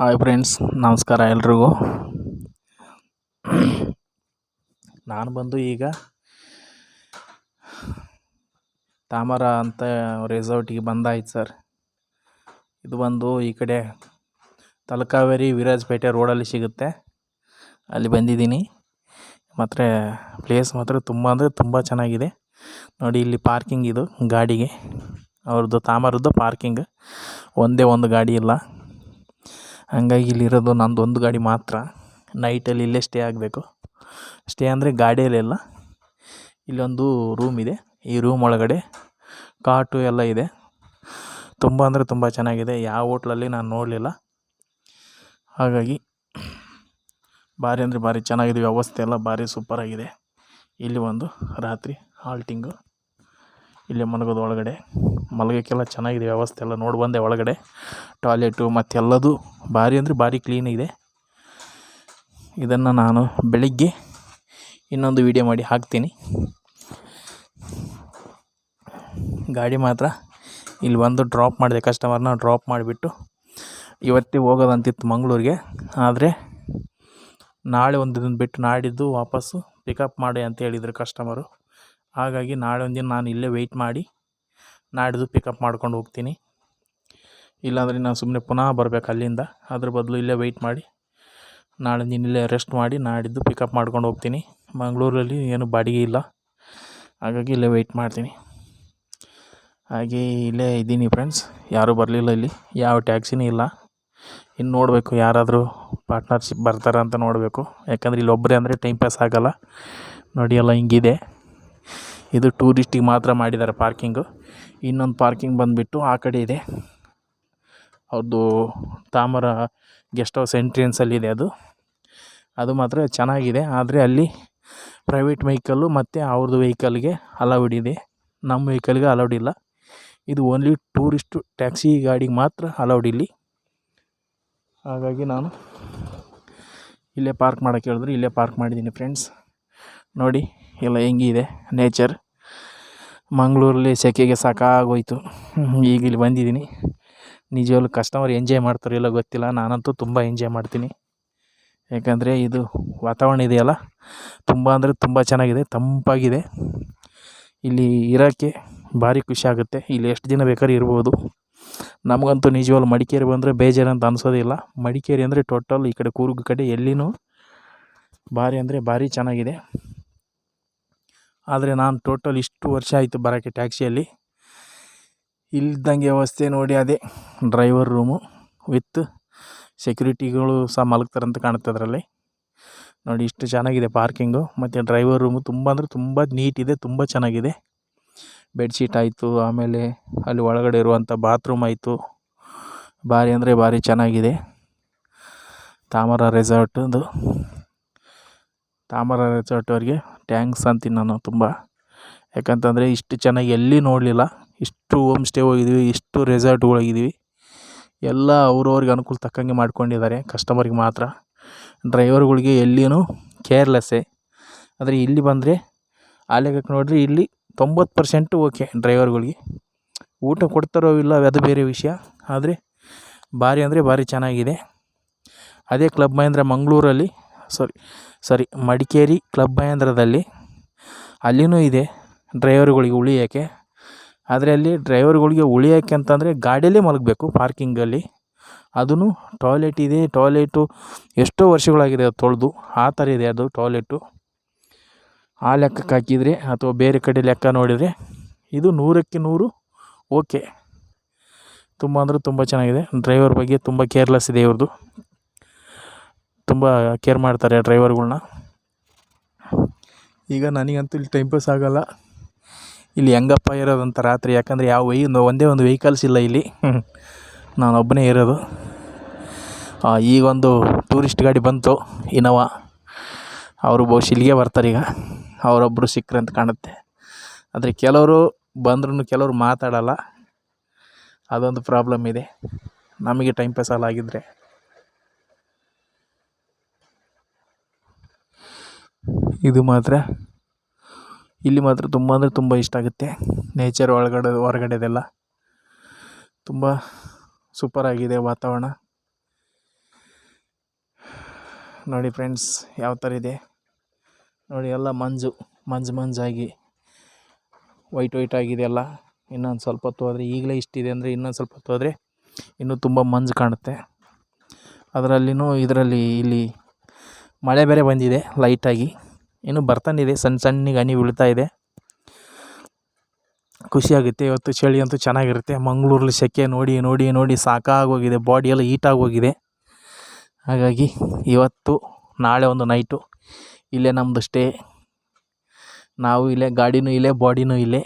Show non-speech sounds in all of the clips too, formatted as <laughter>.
Hi friends, ನಮಸ್ಕಾರ ಎಲ್ರಿಗೂ. ನಾನು ಬಂದು ಈಗ ತಾಮರ ಅಂತ ರೆಸಾರ್ಟಿಗೆ ಬಂದಾಯ್ತು ಸರ್. ಇದು ಬಂದು ಈ ಕಡೆ ತಲಕಾವೇರಿ ವಿರಾಜಪೇಟೆ ರೋಡಲ್ಲಿ ಸಿಗುತ್ತೆ. ಅಲ್ಲಿ ಬಂದಿದ್ದೀನಿ. ಮತ್ತು ಪ್ಲೇಸ್ ಮಾತ್ರ ತುಂಬ ಅಂದರೆ ತುಂಬ ಚೆನ್ನಾಗಿದೆ. ನೋಡಿ ಇಲ್ಲಿ ಪಾರ್ಕಿಂಗ್ ಇದು, ಗಾಡಿಗೆ. ಅವ್ರದ್ದು ತಾಮರದ್ದು ಪಾರ್ಕಿಂಗ್ ಒಂದೇ ಒಂದು ಗಾಡಿ ಇಲ್ಲ ಹಂಗಾಗಿ ಇಲ್ಲಿರೋದು ನಂದು ಒಂದು ಗಾಡಿ ಮಾತ್ರ. ನೈಟಲ್ಲಿ ಇಲ್ಲೇ ಸ್ಟೇ ಆಗಬೇಕು. ಸ್ಟೇ ಅಂದರೆ ಗಾಡಿಯಲ್ಲೆಲ್ಲ ಇಲ್ಲೊಂದು ರೂಮ್ ಇದೆ. ಈ ರೂಮ್ ಒಳಗಡೆ ಕಾಟು ಎಲ್ಲ ಇದೆ. ತುಂಬ ಅಂದರೆ ತುಂಬ ಚೆನ್ನಾಗಿದೆ. ಯಾವ ಹೋಟ್ಲಲ್ಲಿ ನಾನು ನೋಡಲಿಲ್ಲ. ಹಾಗಾಗಿ ಭಾರಿ ಅಂದರೆ ಭಾರಿ ಚೆನ್ನಾಗಿದೆ ವ್ಯವಸ್ಥೆ ಎಲ್ಲ ಭಾರಿ ಸೂಪರಾಗಿದೆ ಇಲ್ಲಿ ಒಂದು ರಾತ್ರಿ ಹಾಲ್ಟಿಂಗು ಇಲ್ಲಿ ಮಲಗೋದು ಒಳಗಡೆ. ಮಲಗೋಕ್ಕೆಲ್ಲ ಚೆನ್ನಾಗಿದೆ ವ್ಯವಸ್ಥೆ ಎಲ್ಲ ನೋಡಿ ಬಂದೆ ಒಳಗಡೆ. ಟಾಯ್ಲೆಟು ಮತ್ತೆಲ್ಲದು ಭಾರಿ ಅಂದರೆ ಭಾರಿ ಕ್ಲೀನಿದೆ ಇದನ್ನು ನಾನು ಬೆಳಿಗ್ಗೆ ಇನ್ನೊಂದು ವಿಡಿಯೋ ಮಾಡಿ ಹಾಕ್ತೀನಿ. ಗಾಡಿ ಮಾತ್ರ ಇಲ್ಲಿ ಬಂದು ಡ್ರಾಪ್ ಮಾಡಿದೆ ಕಸ್ಟಮರ್ನ ಡ್ರಾಪ್ ಮಾಡಿಬಿಟ್ಟು ಇವತ್ತೇ ಹೋಗೋದಂತಿತ್ತು ಮಂಗಳೂರಿಗೆ. ಆದರೆ ನಾಳೆ ಒಂದು ದಿನ ಬಿಟ್ಟು ನಾಡಿದ್ದು ವಾಪಸ್ಸು ಪಿಕಪ್ ಮಾಡಿ ಅಂತ ಹೇಳಿದರು ಕಸ್ಟಮರು ಹಾಗಾಗಿ ನಾಳೆ ಒಂದು ದಿನ ನಾನು ಇಲ್ಲೇ ವೆಯ್ಟ್ ಮಾಡಿ ನಾಡಿದ್ದು ಪಿಕಪ್ ಮಾಡ್ಕೊಂಡು ಹೋಗ್ತೀನಿ. ಇಲ್ಲಾಂದರೆ ನಾನು ಸುಮ್ಮನೆ ಪುನಃ ಬರಬೇಕು ಅಲ್ಲಿಂದ. ಅದ್ರ ಬದಲು ಇಲ್ಲೇ ವೆಯ್ಟ್ ಮಾಡಿ. ನಾಳೆ ನೀನು ಇಲ್ಲೇ ರೆಸ್ಟ್ ಮಾಡಿ, ನಾಡಿದ್ದು ಪಿಕಪ್ ಮಾಡ್ಕೊಂಡು ಹೋಗ್ತೀನಿ. ಮಂಗಳೂರಲ್ಲಿ ಏನು ಬಾಡಿಗೆ ಇಲ್ಲ. ಹಾಗಾಗಿ ಇಲ್ಲೇ ವೆಯ್ಟ್ ಮಾಡ್ತೀನಿ. ಹಾಗೆ ಇಲ್ಲೇ ಇದ್ದೀನಿ ಫ್ರೆಂಡ್ಸ್ ಯಾರೂ ಬರಲಿಲ್ಲ ಇಲ್ಲಿ. ಯಾವ ಟ್ಯಾಕ್ಸಿನೂ ಇಲ್ಲ. ಇನ್ನು ನೋಡಬೇಕು ಯಾರಾದರೂ ಪಾರ್ಟ್ನರ್ಶಿಪ್ ಬರ್ತಾರ ಅಂತ ನೋಡಬೇಕು. ಯಾಕಂದರೆ ಇಲ್ಲಿ ಒಬ್ಬರೇ ಅಂದರೆ ಟೈಮ್ ಪಾಸ್ ಆಗೋಲ್ಲ. ನೋಡಿ ಎಲ್ಲ ಹಿಂಗಿದೆ. ಇದು ಟೂರಿಸ್ಟಿಗೆ ಮಾತ್ರ ಮಾಡಿದ್ದಾರೆ ಪಾರ್ಕಿಂಗು. ಇನ್ನೊಂದು ಪಾರ್ಕಿಂಗ್ ಬಂದುಬಿಟ್ಟು ಆ ಕಡೆ ಇದೆ. ಅವ್ರದ್ದು ತಾಮರ ಗೆಸ್ಟ್ ಹೌಸ್ ಎಂಟ್ರೆನ್ಸಲ್ಲಿದೆ ಅದು. ಅದು ಮಾತ್ರ ಚೆನ್ನಾಗಿದೆ. ಆದರೆ ಅಲ್ಲಿ ಪ್ರೈವೇಟ್ ವೆಹಿಕಲ್ಲು ಮತ್ತು ಅವ್ರದ್ದು ವೆಹಿಕಲ್ಗೆ ಅಲೌಡ್ ಇದೆ. ನಮ್ಮ ವೆಹಿಕಲ್ಗೆ ಅಲೌಡ್ ಇಲ್ಲ. ಇದು ಓನ್ಲಿ ಟೂರಿಸ್ಟ್ ಟ್ಯಾಕ್ಸಿ ಗಾಡಿಗೆ ಮಾತ್ರ ಅಲೌಡ್ ಇಲ್ಲಿ. ಹಾಗಾಗಿ ನಾನು ಇಲ್ಲೇ ಪಾರ್ಕ್ ಮಾಡೋಕ್ಕೆ ಹೇಳಿದ್ರು. ಇಲ್ಲೇ ಪಾರ್ಕ್ ಮಾಡಿದ್ದೀನಿ ಫ್ರೆಂಡ್ಸ್. ನೋಡಿ. ಎಲ್ಲ ಹೆಂಗಿದೆ ನೇಚರ್ ಮಂಗಳೂರಲ್ಲಿ ಸೆಕೆಗೆ ಸಾಕಾಗೋಯ್ತು. ಈಗ ಇಲ್ಲಿ ಬಂದಿದ್ದೀನಿ. ನಿಜವಾಗ್ಲೂ ಕಸ್ಟಮರ್ ಎಂಜಾಯ್ ಮಾಡ್ತಾರೋ ಇಲ್ಲ ಗೊತ್ತಿಲ್ಲ. ನಾನಂತೂ ತುಂಬ ಎಂಜಾಯ್ ಮಾಡ್ತೀನಿ. ಯಾಕಂದರೆ ಇದು ವಾತಾವರಣ ಇದೆಯಲ್ಲ? ತುಂಬ ಅಂದರೆ ತುಂಬ ಚೆನ್ನಾಗಿದೆ. ತಂಪಾಗಿದೆ. ಇಲ್ಲಿ ಇರೋಕ್ಕೆ ಭಾರಿ ಖುಷಿ ಆಗುತ್ತೆ. ಇಲ್ಲಿ ಎಷ್ಟು ದಿನ ಬೇಕಾದ್ರೂ ಇರ್ಬೋದು. ನಮಗಂತೂ ನಿಜವಾಗ್ಲು ಮಡಿಕೇರಿ ಬಂದರೆ ಬೇಜಾರು ಅಂತ ಅನಿಸೋದಿಲ್ಲ ಮಡಿಕೇರಿ ಅಂದರೆ ಟೋಟಲ್ ಈ ಕಡೆ ಕೂರ್ಗ್ ಕಡೆ ಎಲ್ಲಿನೂ ಭಾರಿ ಅಂದರೆ ಭಾರಿ ಚೆನ್ನಾಗಿದೆ. ಆದರೆ ನಾನು ಟೋಟಲ್ ಇಷ್ಟು ವರ್ಷ ಆಯಿತು ಬರೋಕ್ಕೆ ಟ್ಯಾಕ್ಸಿಯಲ್ಲಿ ಇಲ್ದಂಗೆ ವ್ಯವಸ್ಥೆ ನೋಡಿ ಅದೇ ಡ್ರೈವರ್ ರೂಮು ವಿತ್ ಸೆಕ್ಯೂರಿಟಿಗಳು ಸಹ ಮಲಗ್ತಾರಂತ ಕಾಣುತ್ತೆ ಅದರಲ್ಲಿ. ನೋಡಿ ಇಷ್ಟು ಚೆನ್ನಾಗಿದೆ ಪಾರ್ಕಿಂಗು ಮತ್ತು ಡ್ರೈವರ್ ರೂಮು ತುಂಬ ಅಂದರೆ ತುಂಬ ನೀಟಿದೆ ತುಂಬ ಚೆನ್ನಾಗಿದೆ. ಬೆಡ್ಶೀಟ್ ಆಯಿತು, ಆಮೇಲೆ ಅಲ್ಲಿ ಒಳಗಡೆ ಇರುವಂಥ ಬಾತ್ರೂಮ್ ಆಯಿತು. ಭಾರಿ ಅಂದರೆ ಭಾರಿ ಚೆನ್ನಾಗಿದೆ. ತಾಮರ ರೆಸಾರ್ಟದು ತಾಮರ ರೆಸಾರ್ಟ್ ಅವ್ರಿಗೆ ಟ್ಯಾಂಕ್ಸ್ ಅಂತೀನಿ ನಾನು ತುಂಬ. ಯಾಕಂತಂದರೆ ಇಷ್ಟು ಚೆನ್ನಾಗಿ ಎಲ್ಲಿ ನೋಡಲಿಲ್ಲ, ಇಷ್ಟು ಹೋಮ್ ಸ್ಟೇ ಹೋಗಿದ್ದೀವಿ, ಇಷ್ಟು ರೆಸಾರ್ಟ್ಗಳೋಗಿದ್ದೀವಿ ಎಲ್ಲ ಅವ್ರವ್ರಿಗೆ ಅನುಕೂಲ ತಕ್ಕಂಗೆ ಮಾಡ್ಕೊಂಡಿದ್ದಾರೆ, ಕಸ್ಟಮರ್ಗೆ ಮಾತ್ರ. ಡ್ರೈವರ್ಗಳಿಗೆ ಎಲ್ಲಿಯೂ ಕೇರ್ಲೆಸ್ಸೇ. ಆದರೆ ಇಲ್ಲಿ ಬಂದರೆ ಆಲೆಗಕ್ಕೆ ನೋಡಿದ್ರೆ ಇಲ್ಲಿ ತೊಂಬತ್ತು ಪರ್ಸೆಂಟು ಓಕೆ ಡ್ರೈವರ್ಗಳಿಗೆ. ಊಟ ಕೊಡ್ತಾರೋ ಇಲ್ಲ ಅದು ಬೇರೆ ವಿಷಯ, ಆದರೆ ಭಾರಿ ಅಂದರೆ ಭಾರಿ ಚೆನ್ನಾಗಿದೆ. ಅದೇ ಕ್ಲಬ್ ಮಹೇಂದ್ರ ಮಂಗಳೂರಲ್ಲಿ ಸಾರಿ ಸಾರಿ. ಮಡಿಕೇರಿ ಕ್ಲಬ್ ಮಹೇಂದ್ರದಲ್ಲಿ ಅಲ್ಲಿಯೂ ಇದೆ ಡ್ರೈವರ್ಗಳಿಗೆ ಉಳಿಯೋಕ್ಕೆ. ಆದರೆ ಅಲ್ಲಿ ಡ್ರೈವರ್ಗಳಿಗೆ ಉಳಿಯೋಕ್ಕೆ ಅಂತಂದರೆ ಗಾಡಿಯಲ್ಲೇ ಮಲಗಬೇಕು ಪಾರ್ಕಿಂಗಲ್ಲಿ. ಅದೂ ಟಾಯ್ಲೆಟ್ ಇದೆ. ಟಾಯ್ಲೆಟು ಎಷ್ಟೋ ವರ್ಷಗಳಾಗಿದೆ ಅದು ತೊಳೆದು. ಆ ಥರ ಇದೆ ಅದು ಟಾಯ್ಲೆಟು. ಆ ಲೆಕ್ಕಕ್ಕೆ ಹಾಕಿದರೆ ಅಥವಾ ಬೇರೆ ಕಡೆ ಲೆಕ್ಕ ನೋಡಿದರೆ ಇದು ನೂರಕ್ಕೆ ನೂರು ಓಕೆ. ತುಂಬ ಅಂದರೆ ತುಂಬ ಚೆನ್ನಾಗಿದೆ. ಡ್ರೈವರ್ ಬಗ್ಗೆ ತುಂಬ ಕೇರ್ಲೆಸ್ ಇದೆ ಇವ್ರದ್ದು. ತುಂಬ ಕೇರ್ ಮಾಡ್ತಾರೆ ಡ್ರೈವರ್ಗಳ್ನ ಈಗ ನನಗಂತೂ ಇಲ್ಲಿ ಟೈಮ್ ಪಾಸ್ ಆಗೋಲ್ಲ. ಇಲ್ಲಿ ಹೆಂಗಪ್ಪ ಇರೋದಂತ ರಾತ್ರಿ, ಯಾಕಂದರೆ ಯಾವ ವೈ, ಒಂದೇ, ಒಂದು ವೆಹಿಕಲ್ಸ್ ಇಲ್ಲ ಇಲ್ಲಿ. <laughs> ನಾನು ಒಬ್ಬನೇ ಇರೋದು. ಈಗ ಒಂದು ಟೂರಿಸ್ಟ್ ಗಾಡಿ ಬಂತು ಇನೋವಾ ಅವರು ಬಹುಶಃ ಇಲ್ಲಿಗೆ ಬರ್ತಾರೆ ಈಗ. ಅವರೊಬ್ಬರು ಸಿಕ್ಕರೆ ಅಂತ ಕಾಣುತ್ತೆ. ಆದರೆ ಕೆಲವರು ಬಂದ್ರೂ ಕೆಲವರು ಮಾತಾಡಲ್ಲ. ಅದೊಂದು ಪ್ರಾಬ್ಲಮ್ ಇದೆ. ನಮಗೆ ಟೈಮ್ ಪಾಸ್ ಆಗಿದ್ದರೆ ಇದು ಮಾತ್ರ. ಇಲ್ಲಿ ಮಾತ್ರ ತುಂಬ ಅಂದರೆ ತುಂಬ ಇಷ್ಟ ಆಗುತ್ತೆ. ನೇಚರ್ ಒಳಗಡೆ, ಹೊರಗಡೆದೆಲ್ಲ. ತುಂಬ ಸೂಪರಾಗಿದೆ ವಾತಾವರಣ. ನೋಡಿ ಫ್ರೆಂಡ್ಸ್ ಯಾವ ಥರ ಇದೆ. ನೋಡಿ ಎಲ್ಲ ಮಂಜು ಮಂಜು ಮಂಜಾಗಿ. ವೈಟ್ ವೈಟ್ ಆಗಿದೆ ಎಲ್ಲ. ಇನ್ನೊಂದು ಸ್ವಲ್ಪ ಹೊತ್ತು ಹೋದರೆ, ಈಗಲೇ ಇಷ್ಟಿದೆ ಅಂದರೆ ಇನ್ನೊಂದು ಸ್ವಲ್ಪ ಹೊತ್ತು ಹೋದರೆ ಇನ್ನೂ ತುಂಬ ಮಂಜು ಕಾಣುತ್ತೆ. ಅದರಲ್ಲಿನೂ ಇದರಲ್ಲಿ ಇಲ್ಲಿ ಮಳೆ ಬೇರೆ ಬಂದಿದೆ ಲೈಟಾಗಿ ಇನ್ನೂ ಬರ್ತಾನಿದೆ ಸಣ್ಣ ಸಣ್ಣಗೆ ಹನಿ ಬೀಳ್ತಾ ಇದೆ. ಖುಷಿಯಾಗುತ್ತೆ, ಇವತ್ತು ಚಳಿ ಅಂತೂ ಚೆನ್ನಾಗಿರುತ್ತೆ. ಮಂಗಳೂರಲ್ಲಿ ಸೆಕೆ ನೋಡಿ ನೋಡಿ ನೋಡಿ ಸಾಕಾಗೋಗಿದೆ ಬಾಡಿ ಎಲ್ಲ ಹೀಟ್ ಆಗೋಗಿದೆ. ಹಾಗಾಗಿ ಇವತ್ತು ನಾಳೆ ಒಂದು ನೈಟು ಇಲ್ಲೇ ನಮ್ಮದು ಸ್ಟೇ ನಾವು ಇಲ್ಲೇ, ಗಾಡಿನೂ ಇಲ್ಲೇ ಬಾಡಿನೂ ಇಲ್ಲೇ.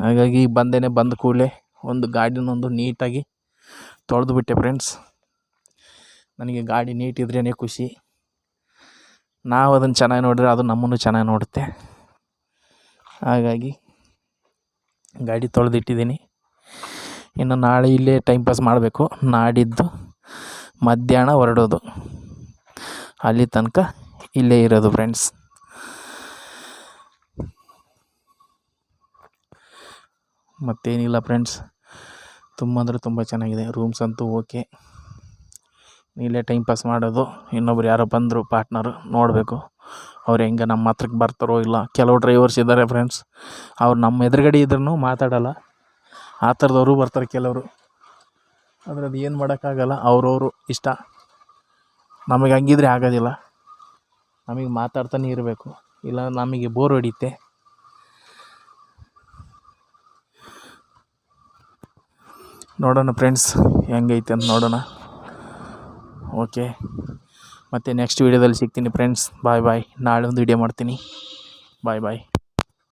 ಹಾಗಾಗಿ ಬಂದೇನೆ ಬಂದ ಕೂಡಲೇ ಒಂದು ಗಾಡಿನೊಂದು ನೀಟಾಗಿ ತೊಳೆದು ಬಿಟ್ಟೆ ಫ್ರೆಂಡ್ಸ್ ನನಗೆ ಗಾಡಿ ನೀಟಿದ್ರೇ ಖುಷಿ. ನಾವು ಅದನ್ನು ಚೆನ್ನಾಗಿ ನೋಡಿದ್ರೆ ಅದು ನಮ್ಮನ್ನು ಚೆನ್ನಾಗಿ ನೋಡುತ್ತೆ. ಹಾಗಾಗಿ ಗಾಡಿ ತೊಳೆದಿಟ್ಟಿದ್ದೀನಿ ಇನ್ನು ನಾಳೆ ಇಲ್ಲೇ ಟೈಮ್ ಪಾಸ್ ಮಾಡಬೇಕು. ನಾಡಿದ್ದು ಮಧ್ಯಾಹ್ನ ಹೊರಡೋದು. ಅಲ್ಲಿ ತನಕ ಇಲ್ಲೇ ಇರೋದು ಫ್ರೆಂಡ್ಸ್ ಮತ್ತೇನಿಲ್ಲ ಫ್ರೆಂಡ್ಸ್ ತುಂಬ ಅಂದರೆ ತುಂಬ ಚೆನ್ನಾಗಿದೆ. ರೂಮ್ಸ್ ಅಂತೂ ಓಕೆ ಇಲ್ಲೇ ಟೈಮ್ ಪಾಸ್ ಮಾಡೋದು. ಇನ್ನೊಬ್ರು ಯಾರೋ ಬಂದರು ಪಾರ್ಟ್ನರು ನೋಡಬೇಕು. ಅವ್ರು ಹೆಂಗೆ ನಮ್ಮ ಹತ್ರಕ್ಕೆ ಬರ್ತಾರೋ ಇಲ್ಲ. ಕೆಲವು ಡ್ರೈವರ್ಸ್ ಇದ್ದಾರೆ ಫ್ರೆಂಡ್ಸ್ ಅವ್ರು ನಮ್ಮ ಎದುರುಗಡೆ ಇದ್ರೂ ಮಾತಾಡೋಲ್ಲ. ಆ ಥರದವರು ಬರ್ತಾರೆ ಕೆಲವರು. ಆದರೆ ಅದು ಏನು ಮಾಡೋಕ್ಕಾಗಲ್ಲ. ಅವ್ರವರು ಇಷ್ಟ. ನಮಗೆ ಹಂಗಿದ್ರೆ ಆಗೋದಿಲ್ಲ. ನಮಗೆ ಮಾತಾಡ್ತಾನೆ ಇರಬೇಕು. ಇಲ್ಲ ನಮಗೆ ಬೋರ್ ಹೊಡಿತೆ. ನೋಡೋಣ ಫ್ರೆಂಡ್ಸ್ ಹೆಂಗೈತೆ ಅಂತ ನೋಡೋಣ. ಓಕೆ ಮತ್ತು ನೆಕ್ಸ್ಟ್ ವೀಡಿಯೋದಲ್ಲಿ ಸಿಗ್ತೀನಿ ಫ್ರೆಂಡ್ಸ್ ಬಾಯ್ ಬಾಯ್ ನಾಳೆ ಒಂದು ವೀಡಿಯೋ ಮಾಡ್ತೀನಿ. ಬಾಯ್ ಬಾಯ್